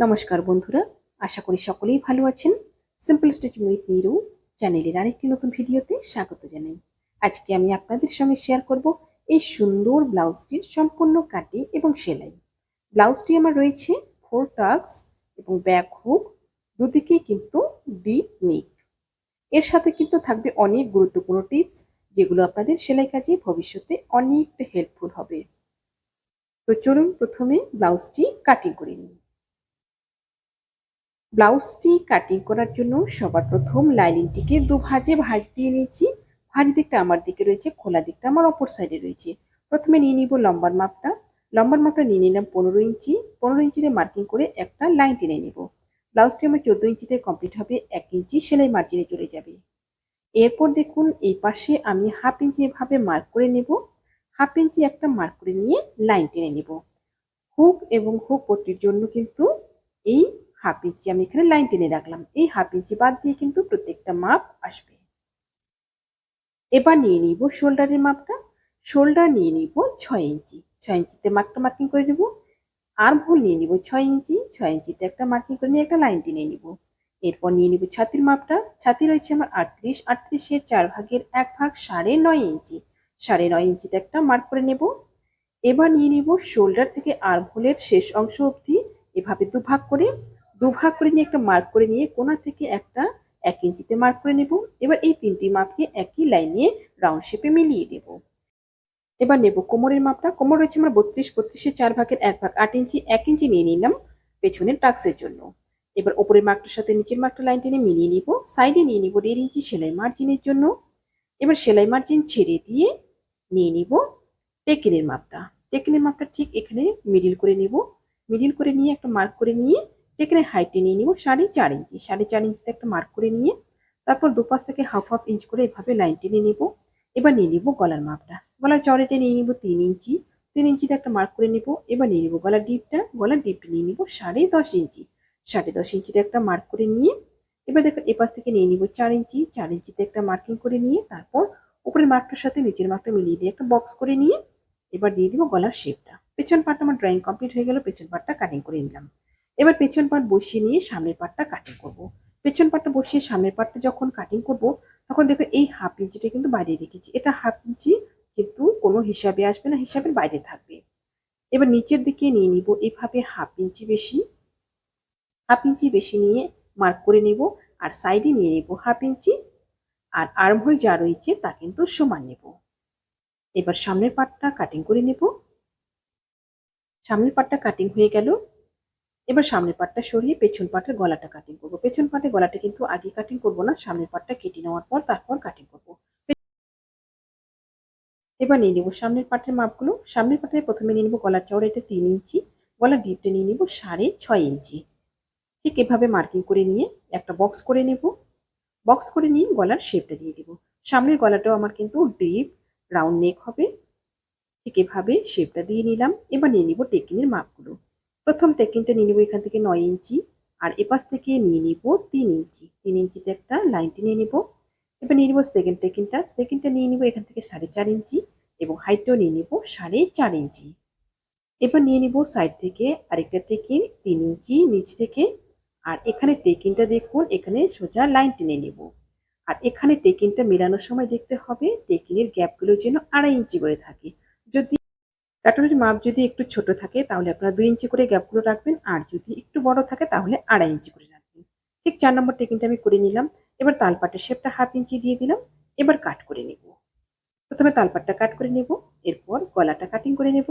নমস্কার বন্ধুরা, আশা করি সকলেই ভালো আছেন। সিম্পল স্টিচ উইথ নিরু চ্যানেলের আরেকটি নতুন ভিডিওতে স্বাগত জানাই। আজকে আমি আপনাদের সঙ্গে শেয়ার করব এই সুন্দর ব্লাউজটির সম্পূর্ণ কাটিং এবং সেলাই। ব্লাউজটি আমার রয়েছে ফোর টাক্স এবং ব্যাক হুক দুদিকে কিন্তু ডিপ নিক এর সাথে কিন্তু থাকবে অনেক গুরুত্বপূর্ণ টিপস যেগুলো আপনাদের সেলাই কাজে ভবিষ্যতে অনেকটা হেল্পফুল হবে। তো চলুন প্রথমে ব্লাউজটি কাটিং করে নিই। ব্লাউজটি কাটিং করার জন্য সবার প্রথম লাইনিংটিকে দু ভাজে ভাজ দিয়ে নিয়েছি। ভাজ দিকটা আমার দিকে রয়েছে, খোলা দিকটা আমার অপর সাইডে রয়েছে। প্রথমে নিয়ে নিব লম্বার মাপটা। লম্বার মাপটা নিয়ে নিলাম পনেরো ইঞ্চি। পনেরো ইঞ্চিতে মার্কিং করে একটা লাইন টেনে নিব। ব্লাউজটি আমার চোদ্দ ইঞ্চিতে কমপ্লিট হবে, এক ইঞ্চি সেলাই মার্জিনে চলে যাবে। এরপর দেখুন, এই পাশে আমি হাফ ইঞ্চি এভাবে মার্ক করে নেব। হাফ ইঞ্চি একটা মার্ক করে নিয়ে লাইন টেনে নেব। হুক এবং হুক পট্টির জন্য কিন্তু এই হাফ ইঞ্চি আমি এখানে লাইন টেনে রাখলাম। এই হাফ ইঞ্চি বাদ দিয়ে কিন্তু প্রত্যেকটা মাপ আসবে। এবার নিয়ে নিব শোল্ডারের মাপটা। শোল্ডার নিয়ে নিব ছয় ইঞ্চি। ছয় ইঞ্চিতে মার্কটা মার্কিং করে নেব। আর্ম হোল নিয়ে নিব ছয় ইঞ্চি। ছয় ইঞ্চিতে একটা মার্কিং করে নিয়ে একটা লাইন টেনে নিব। এরপর নিয়ে নিব ছাতির মাপটা। ছাতি রয়েছে আমার আটত্রিশ। আটত্রিশের চার ভাগের এক ভাগ সাড়ে নয় ইঞ্চি। সাড়ে নয় ইঞ্চিতে একটা মার্ক করে নেব। এবার নিয়ে নিব শোল্ডার থেকে আর্ম হোলের শেষ অংশ অবধি। এভাবে দুভাগ করে দুভাগ করে নিয়ে একটা মার্ক করে নিয়ে কোনা থেকে একটা এক ইঞ্চিতে মার্ক করে নেব। এবার এই তিনটি মাপকে একই লাইনে রাউন্ড শেপে মিলিয়ে দেব। এবার নেব কোমরের মাপটা। কোমর রয়েছে আমার বত্রিশ বত্রিশের চার ভাগের এক ভাগ আট ইঞ্চি। এক ইঞ্চি নিয়ে নিলাম পেছনের টাক্সের জন্য। এবার ওপরের মার্কটার সাথে নিচের মার্কটা লাইন টেনে মিলিয়ে নিব। সাইডে নিয়ে নিব দেড় ইঞ্চি সেলাই মার্জিনের জন্য। এবার সেলাই মার্জিন ছেড়ে দিয়ে নিয়ে নিব টেকিনের মাপটা। টেকিনের মাপটা ঠিক এখানে মিডিল করে নেব। মিডিল করে নিয়ে একটা মার্ক করে নিয়ে এখানে হাইটে নিয়ে নিব সাড়ে চার ইঞ্চি। সাড়ে চার ইঞ্চিতে একটা মার্ক করে নিয়ে তারপর দুপাশ থেকে হাফ হাফ ইঞ্চ করে এভাবে লাইন টেনে নেব। এবার নিয়ে নিব গলার মাপটা। গলার চড়েটে নিয়ে নিব তিন ইঞ্চি। তিন ইঞ্চিতে একটা মার্ক করে নিব। এবার নিয়ে নিব গলার ডিপটা গলার ডিপটা নিয়ে নিব সাড়ে দশ ইঞ্চি। সাড়ে দশ ইঞ্চিতে একটা মার্ক করে নিয়ে এবার দেখো এপাশ থেকে নিয়ে নিব চার ইঞ্চি। চার ইঞ্চিতে একটা মার্কিং করে নিয়ে তারপর উপরের মার্কটার সাথে নিচের মার্কটা মিলিয়ে দিয়ে একটা বক্স করে নিয়ে এবার দিয়ে দিব গলার শেপটা পেছন পার্টটা আমার ড্রয়িং কমপ্লিট হয়ে গেল। পেছন পার্টটা কাটিং করে নিলাম। এবার পেছন পাট বসিয়ে নিয়ে সামনের পাটটা কাটিং করব। পেছন পাটটা বসিয়ে সামনের পাটটা যখন কাটিং করব, তখন দেখো এই হাফ ইঞ্চিটা কিন্তু বাইরে রেখেছি। এটা হাফ ইঞ্চি কিন্তু কোনো হিসাবে আসবে না হিসাবের বাইরে থাকবে। এবার নিচের দিকে নিয়ে নিব, এভাবে হাফ ইঞ্চি বেশি। হাফ ইঞ্চি বেশি নিয়ে মার্ক করে নেব আর সাইডে নিয়ে নেব হাফ ইঞ্চি আর আর্মহোল যা রয়েছে তা কিন্তু সমান নেব। এবার সামনের পাটটা কাটিং করে নেব। সামনের পাটটা কাটিং হয়ে গেল। এবার সামনের পাটটা সরিয়ে পেছন পাটের গলাটা কাটিং করব। পেছন পাটে গলাটা কিন্তু আগে কাটিং করব না, সামনের পাটটা কেটে নেওয়ার পর তারপর কাটিং করব। এবার নিয়ে নিব সামনের পাটের মাপগুলো। সামনের পাটে প্রথমে নিয়ে নিব গলার চওড়া এটা তিন ইঞ্চি, গলার ডিপটা নিয়ে নিব সাড়ে ছয় ইঞ্চি। ঠিক এভাবে মার্কিং করে নিয়ে একটা বক্স করে নেব। বক্স করে নিয়ে গলার শেপটা দিয়ে দিব। সামনের গলাটাও আমার কিন্তু ডিপ রাউন্ড নেক হবে। ঠিক এভাবে শেপটা দিয়ে নিলাম। এবার নিয়ে নিব টেকিনের মাপগুলো। প্রথম টেকিংটা নিয়ে নিব এখান থেকে নয় ইঞ্চি, আর এপাশ থেকে নিয়ে নিব তিন ইঞ্চি। তিন ইঞ্চিতে একটা লাইনটি নিয়ে নিব। এবার নিয়ে নিব সেকেন্ড টেকিংটা সেকেন্ডটা নিয়ে নিব এখান থেকে সাড়ে চার ইঞ্চি এবং হাইটটাও নিয়ে নিব সাড়ে চার ইঞ্চি। এবার নিয়ে নিব সাইড থেকে আরেকটা টেকিং তিন ইঞ্চি নিচ থেকে। আর এখানে টেকিংটা দেখুন, এখানে সোজা লাইন টেনে নেব। আর এখানে টেকিংটা মেলানোর সময় দেখতে হবে টেকিংয়ের গ্যাপগুলো যেন আড়াই ইঞ্চি করে থাকে। যদি কাটুরির মাপ যদি একটু ছোট থাকে, তাহলে আপনারা দুই ইঞ্চি করে গ্যাপগুলো রাখবেন। আর যদি একটু বড় থাকে, তাহলে আড়াই ইঞ্চি করে রাখবেন। ঠিক চার নম্বর টেকিংটা আমি করে নিলাম। এবার তালপাটের শেপটা হাফ ইঞ্চি দিয়ে দিলাম। এবার কাট করে নেব। প্রথমে তালপাটটা কাট করে নেব। এরপর গলাটা কাটিং করে নেব।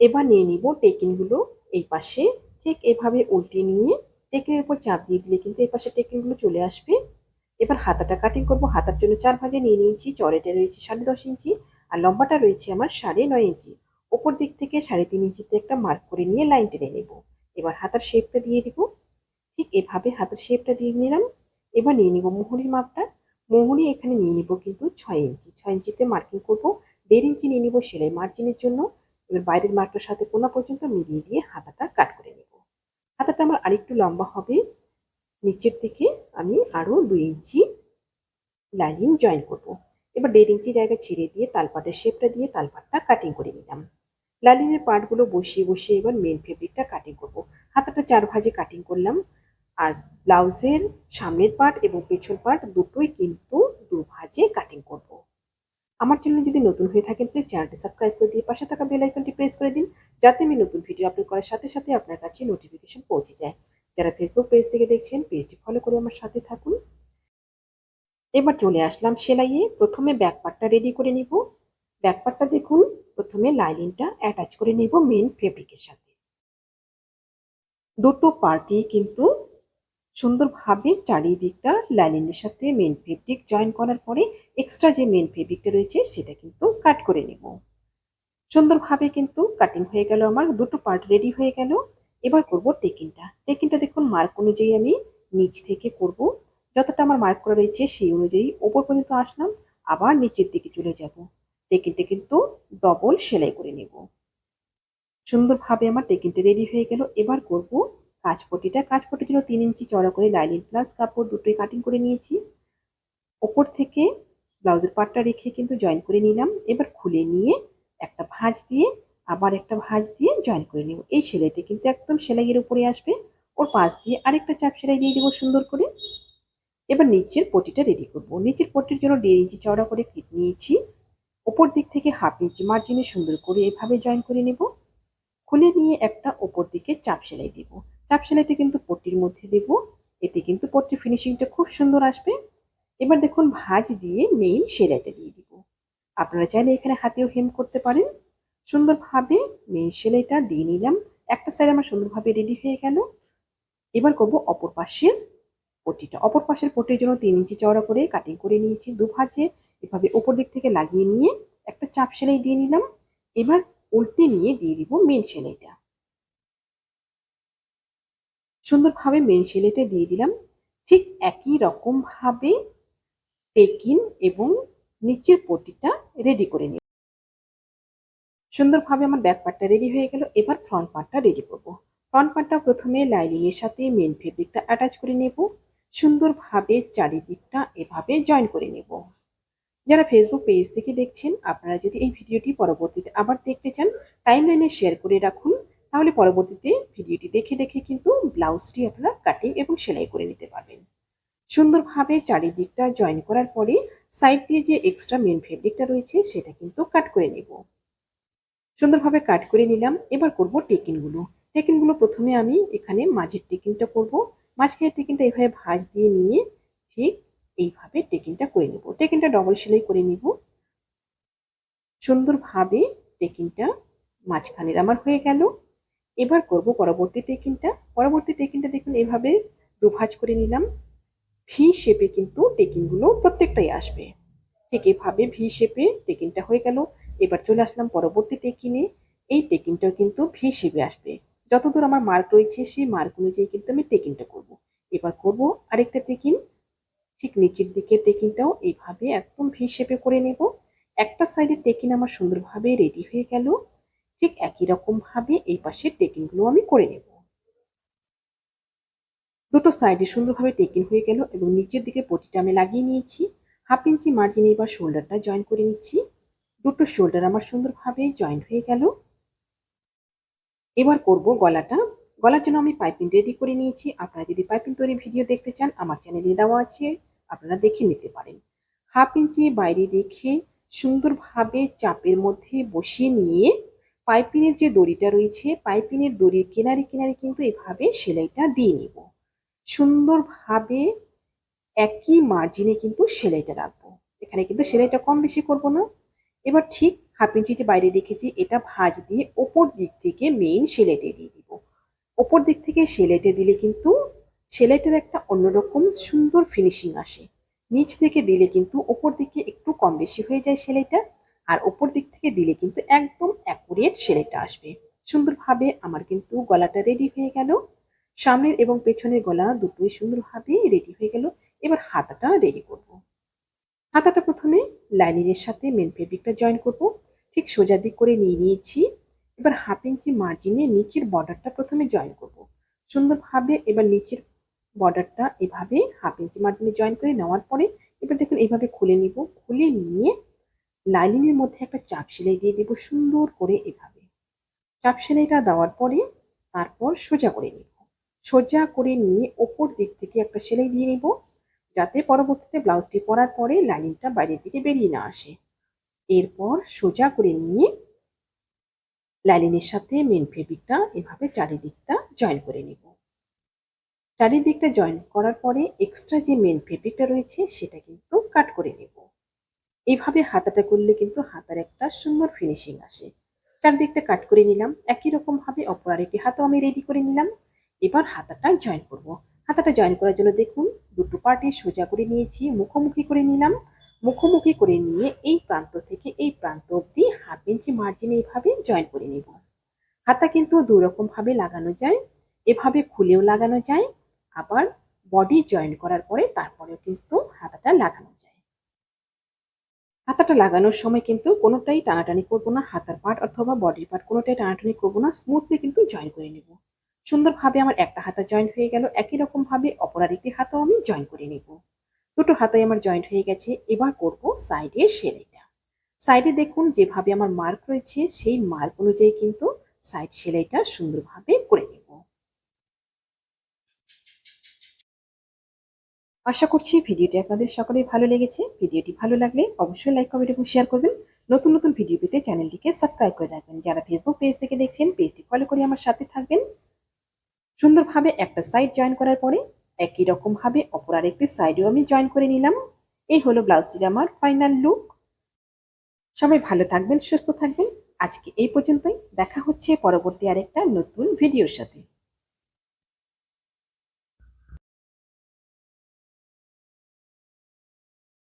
এবার নিয়ে নিব টেকিনগুলো এই পাশে। ঠিক এভাবে উল্টে নিয়ে টেকিনের উপর চাপ দিয়ে দিলে কিন্তু এই পাশে টেকিনগুলো চলে আসবে। এবার হাতাটা কাটিং করব। হাতার জন্য চার ভাজে নিয়ে নিয়েছি। চড়েটা রয়েছে সাড়ে দশ ইঞ্চি। আর লম্বাটা রয়েছে আমার সাড়ে নয় ইঞ্চি। ওপর দিক থেকে সাড়ে তিন ইঞ্চিতে একটা মার্ক করে নিয়ে লাইন টেনে নেব। এবার হাতার শেপটা দিয়ে দিব। ঠিক এভাবে হাতার শেপটা দিয়ে নিলাম। এবার নিয়ে নিব মোহরির মাপটা মোহরি এখানে নিয়ে নিব কিন্তু ছয় ইঞ্চি। ছয় ইঞ্চিতে মার্কিং করব। দেড় ইঞ্চি নিয়ে নিব সেলাই মার্জিনের জন্য। এবার বাইরের মার্কটার সাথে কোনা পর্যন্ত মিলিয়ে দিয়ে হাতাটা কাট করে নেব। হাতাটা আমার আরেকটু লম্বা হবে। নিচের দিকে আমি আরও দুই ইঞ্চি লাইনিং জয়েন করব। এবার দেড় ইঞ্চি জায়গা ছেড়ে দিয়ে তালপাটের শেপটা দিয়ে তালপাটটা কাটিং করে নিলাম। লালিনের পার্টগুলো বসিয়ে বসিয়ে এবার মেন ফেব্রিকটা কাটিং করব। হাতাটা চার ভাজে কাটিং করলাম। আর ব্লাউজের সামনের পার্ট এবং পেছন পার্ট দুটোই কিন্তু দু ভাজে কাটিং করব। আমার চ্যানেল যদি নতুন হয়ে থাকেন প্লিজ চ্যানেলটি সাবস্ক্রাইব করে দিয়ে পাশে থাকা বেল আইকনটি প্রেস করে দিন, যাতে আমি নতুন ভিডিও আপলোড করার সাথে সাথে আপনার কাছে নোটিফিকেশন পৌঁছে যায়। যারা ফেসবুক পেজ থেকে দেখছেন পেজটি ফলো করে আমার সাথে থাকুন। এবার চলে আসলাম সেলাইয়ে। প্রথমে ব্যাক পার্টটা রেডি করে নিব। ব্যাক পার্টটা দেখুন, প্রথমে লাইলিনটা অ্যাটাচ করে নিব মেন ফেব্রিকের সাথে। দুটো পার্টি কিন্তু সুন্দরভাবে চারিদিকটা লাইলিনের সাথে মেন ফেব্রিক জয়েন করার পরে এক্সট্রা যে মেন ফেব্রিকটা রয়েছে, সেটা কিন্তু কাট করে নেব। সুন্দরভাবে কিন্তু কাটিং হয়ে গেল আমার, দুটো পার্ট রেডি হয়ে গেল। এবার করব টেকিংটা টেকিংটা দেখুন মার্ক অনুযায়ী আমি নিচ থেকে করব। যতটা আমার মার্ক করা রয়েছে সেই অনুযায়ী ওপর পর্যন্ত আসলাম, আবার নিচের দিকে চলে যাব। টেকিনটা কিন্তু ডবল সেলাই করে নেব। সুন্দরভাবে আমার টেকিনটা রেডি হয়ে গেল। এবার করব কাঁচপটিটা। কাঁচপটির জন্য তিন ইঞ্চি চড়া করে লাইলিন প্লাস কাপড় দুটোই কাটিং করে নিয়েছি। ওপর থেকে ব্লাউজের পাটটা রেখে কিন্তু জয়েন করে নিলাম। এবার খুলে নিয়ে একটা ভাঁজ দিয়ে, আবার একটা ভাঁজ দিয়ে জয়েন করে নেব। এই সেলাইটা কিন্তু একদম সেলাইয়ের উপরে আসবে। ওর পাশ দিয়ে আরেকটা চাপ সেলাই দিয়ে দেবো সুন্দর করে। এবার নিচের পটিটা রেডি করব। নিচের পটির জন্য দেড় ইঞ্চি চওড়া করে ক্লিপ নিয়েছি। ওপর দিক থেকে হাফ ইঞ্চি মার্জিনে সুন্দর করে এভাবে জয়েন করে নেব। খুলে নিয়ে একটা ওপর দিকে চাপ সেলাই দেব। চাপ সেলাইটা কিন্তু পট্টির মধ্যে দেব। এতে কিন্তু পট্টির ফিনিশিংটা খুব সুন্দর আসবে। এবার দেখুন ভাঁজ দিয়ে মেইন সেলাইটা দিয়ে দিব। আপনারা চাইলে এখানে হাতেও হেম করতে পারেন। সুন্দরভাবে মেইন সেলাইটা দিয়ে নিলাম। একটা সাইড আমার সুন্দরভাবে রেডি হয়ে গেল। এবার করব অপর পাশের পটিটা। অপর পাশের পটির জন্য তিন ইঞ্চি চওড়া করে কাটিং করে নিয়েছি দু ভাঁজে এভাবে ওপর দিক থেকে লাগিয়ে নিয়ে একটা চাপ সেলাই দিয়ে নিলাম। এবার উল্টে নিয়ে দিয়ে দিব মেন সেলাইটা। সুন্দরভাবে মেন সেলাইটা দিয়ে দিলাম। ঠিক একই রকমভাবে টেকিন এবং নিচের পটিটা রেডি করে নিই সুন্দরভাবে আমার ব্যাক পার্টটা রেডি হয়ে গেল। এবার ফ্রন্ট পার্টটা রেডি করব। ফ্রন্ট পার্টটা প্রথমে লাইনিংয়ের সাথে মেন ফেব্রিকটা অ্যাটাচ করে নেব। সুন্দরভাবে চারিদিকটা এভাবে জয়েন করে নেব। যারা ফেসবুক পেজ থেকে দেখছেন, আপনারা যদি এই ভিডিওটি পরবর্তীতে আবার দেখতে চান টাইম লাইনে শেয়ার করে রাখুন, তাহলে পরবর্তীতে ভিডিওটি দেখে দেখে কিন্তু ব্লাউজটি আপনারা কাটিং এবং সেলাই করে নিতে পারবেন। সুন্দরভাবে চারিদিকটা জয়েন করার পরে সাইড দিয়ে যে এক্সট্রা মেন ফেব্রিকটা রয়েছে, সেটা কিন্তু কাট করে নেব। সুন্দরভাবে কাট করে নিলাম। এবার করব টেকিনগুলো। টেকিনগুলো প্রথমে আমি এখানে মাঝের টেকিনটা করব। মাঝখানের টেকিনটা এইভাবে ভাঁজ দিয়ে নিয়ে ঠিক এইভাবে টেকিনটা করে নেব। টেকিনটা ডবল সেলাই করে নিব। সুন্দরভাবে টেকিনটা মাঝখানের আমার হয়ে গেল। এবার করব পরবর্তী টেকিনটা। পরবর্তী টেকিনটা দেখুন এভাবে দুভাজ করে নিলাম। ভি শেপে কিন্তু টেকিনগুলো প্রত্যেকটাই আসবে। ঠিক এভাবে ভি শেপে টেকিনটা হয়ে গেল। এবার চলে আসলাম পরবর্তী টেকিনে। এই টেকিনটাও কিন্তু ভি শেপে আসবে। যতদূর আমার মার্ক রয়েছে, সেই মার্ক অনুযায়ী কিন্তু আমি টেকিনটা করব। এবার করব আরেকটা টেকিন ঠিক নিচের দিকে টেকিনটাও এইভাবে একদম ভি শেপে করে নেব। একটা সাইডে টেকিন আমার সুন্দরভাবে রেডি হয়ে গেল, ঠিক একই রকমভাবে এই পাশের টেকিনগুলো আমি করে নেব। দুটো সাইডে সুন্দরভাবে টেকিন হয়ে গেল এবং নিচের দিকে পটিটা আমি লাগিয়ে নিয়েছি। হাফ ইঞ্চি মার্জিনে এবার শোল্ডারটা জয়েন করে নিচ্ছি। দুটো শোল্ডার আমার সুন্দরভাবে জয়েন্ট হয়ে গেল। এবার করব গলাটা। গলার জন্য আমি পাইপিং রেডি করে নিয়েছি। আপনারা যদি পাইপিং তৈরি ভিডিও দেখতে চান, আমার চ্যানেলে দেওয়া আছে। আপনারা দেখে নিতে পারেন। হাফ ইঞ্চি বাইরে রেখে সুন্দরভাবে চাপের মধ্যে বসিয়ে নিয়ে পাইপিনের যে দড়িটা রয়েছে পাইপিনের দড়ির কিনারে কিনারে কিন্তু এভাবে সেলাইটা দিয়ে নিব। সুন্দরভাবে একই মার্জিনে কিন্তু সেলাইটা রাখব। এখানে কিন্তু সেলাইটা কম বেশি করব না। এবার ঠিক হাফ ইঞ্চি যে বাইরে রেখেছি, এটা ভাঁজ দিয়ে ওপর দিক থেকে মেইন সেলাইটে দিয়ে দিব। ওপর দিক থেকে সেলাইটে দিলে কিন্তু সেলাইটার একটা অন্যরকম সুন্দর ফিনিশিং আসে। নিচ থেকে দিলে কিন্তু ওপর দিকে একটু কম বেশি হয়ে যায় সেলাইটা আর ওপর দিক থেকে দিলে কিন্তু একদম অ্যাকুরেট সেলাইটা আসবে। সুন্দরভাবে আমার কিন্তু গলাটা রেডি হয়ে গেল। সামনের এবং পেছনের গলা দুটোই সুন্দরভাবে রেডি হয়ে গেল। এবার হাতাটা রেডি করব। হাতাটা প্রথমে লাইনিংয়ের সাথে মেন ফেব্রিকটা জয়েন করব। ঠিক সোজা দিক করে নিয়ে নিয়েছি। এবার হাফ ইঞ্চি মার্জিনে নিচের বর্ডারটা প্রথমে জয়েন করব। সুন্দরভাবে এবার নিচের বর্ডারটা এভাবে হাফ ইঞ্চি মার্জিনে জয়েন করে নেওয়ার পরে এবার দেখুন এইভাবে খুলে নিব। খুলে নিয়ে লাইনিংয়ের মধ্যে একটা চাপ সেলাই দিয়ে দেবো সুন্দর করে এভাবে। চাপ সেলাইটা দেওয়ার পরে তারপর সোজা করে নিব। সোজা করে নিয়ে ওপর দিক থেকে একটা সেলাই দিয়ে নিব। যাতে পরবর্তীতে ব্লাউজটি পরার পরে লাইনিংটা বাইরের দিকে বেরিয়ে না আসে। এরপর সোজা করে নিয়ে লাইনিংয়ের সাথে মেন ফেব্রিকটা এভাবে চারিদিকটা জয়েন করে নিব। চারিদিকটা জয়েন করার পরে এক্সট্রা যে মেন ফেব্রিকটা রয়েছে সেটা কিন্তু কাট করে নেব। এইভাবে হাতাটা করলে কিন্তু হাতার একটা সুন্দর ফিনিশিং আসে। চারদিকটা কাট করে নিলাম। একই রকম ভাবে অপর আরেকটি হাতও আমি রেডি করে নিলাম। এবার হাতাটা জয়েন করব। হাতাটা জয়েন করার জন্য দেখুন, দুটো পার্টি সোজা করে নিয়েছি, মুখোমুখি করে নিলাম। মুখোমুখি করে নিয়ে এই প্রান্ত থেকে এই প্রান্ত অবধি হাফ ইঞ্চি মার্জিন এইভাবে জয়েন করে নিব। হাতা কিন্তু দু রকম লাগানো যায়, এভাবে খুলেও লাগানো যায়, আবার বডি জয়েন করার পরে তারপরেও কিন্তু হাতাটা লাগানো যায়। হাতাটা লাগানোর সময় কিন্তু কোনোটাই টানাটানি করব না, হাতার পার্ট অথবা বডির পার্ট কোনোটাই টানাটানি করব না স্মুথলি কিন্তু জয়েন করে নেব। সুন্দরভাবে আমার একটা হাতা জয়েন হয়ে গেল, একই রকমভাবে অপর আরেকটি হাতাও আমি জয়েন করে নেব। দুটো হাতাই আমার জয়েন্ট হয়ে গেছে, এবার করব সাইডের সেলাইটা। সাইডে দেখুন যেভাবে আমার মার্ক রয়েছে, সেই মার্ক অনুযায়ী কিন্তু সাইড সেলাইটা সুন্দরভাবে করে নেব। আশা করছি ভিডিওটি আপনাদের সকলেই ভালো লেগেছে। ভিডিওটি ভালো লাগলে অবশ্যই লাইক কমেন্ট এবং শেয়ার করবেন। নতুন নতুন ভিডিও পেতে চ্যানেলটিকে সাবস্ক্রাইব করে রাখবেন। যারা ফেসবুক পেজ থেকে দেখছেন পেজটি ফলো করে আমার সাথে থাকবেন। সুন্দরভাবে একটা সাইড জয়েন করার পরে একই রকম ভাবে অপর আরেকটি সাইডেও আমি জয়েন করে নিলাম। এই হলো ব্লাউজটির আমার ফাইনাল লুক সবাই ভালো থাকবেন, সুস্থ থাকবেন। আজকে এই পর্যন্তই। দেখা হচ্ছে পরবর্তী আরেকটা নতুন ভিডিওর সাথে।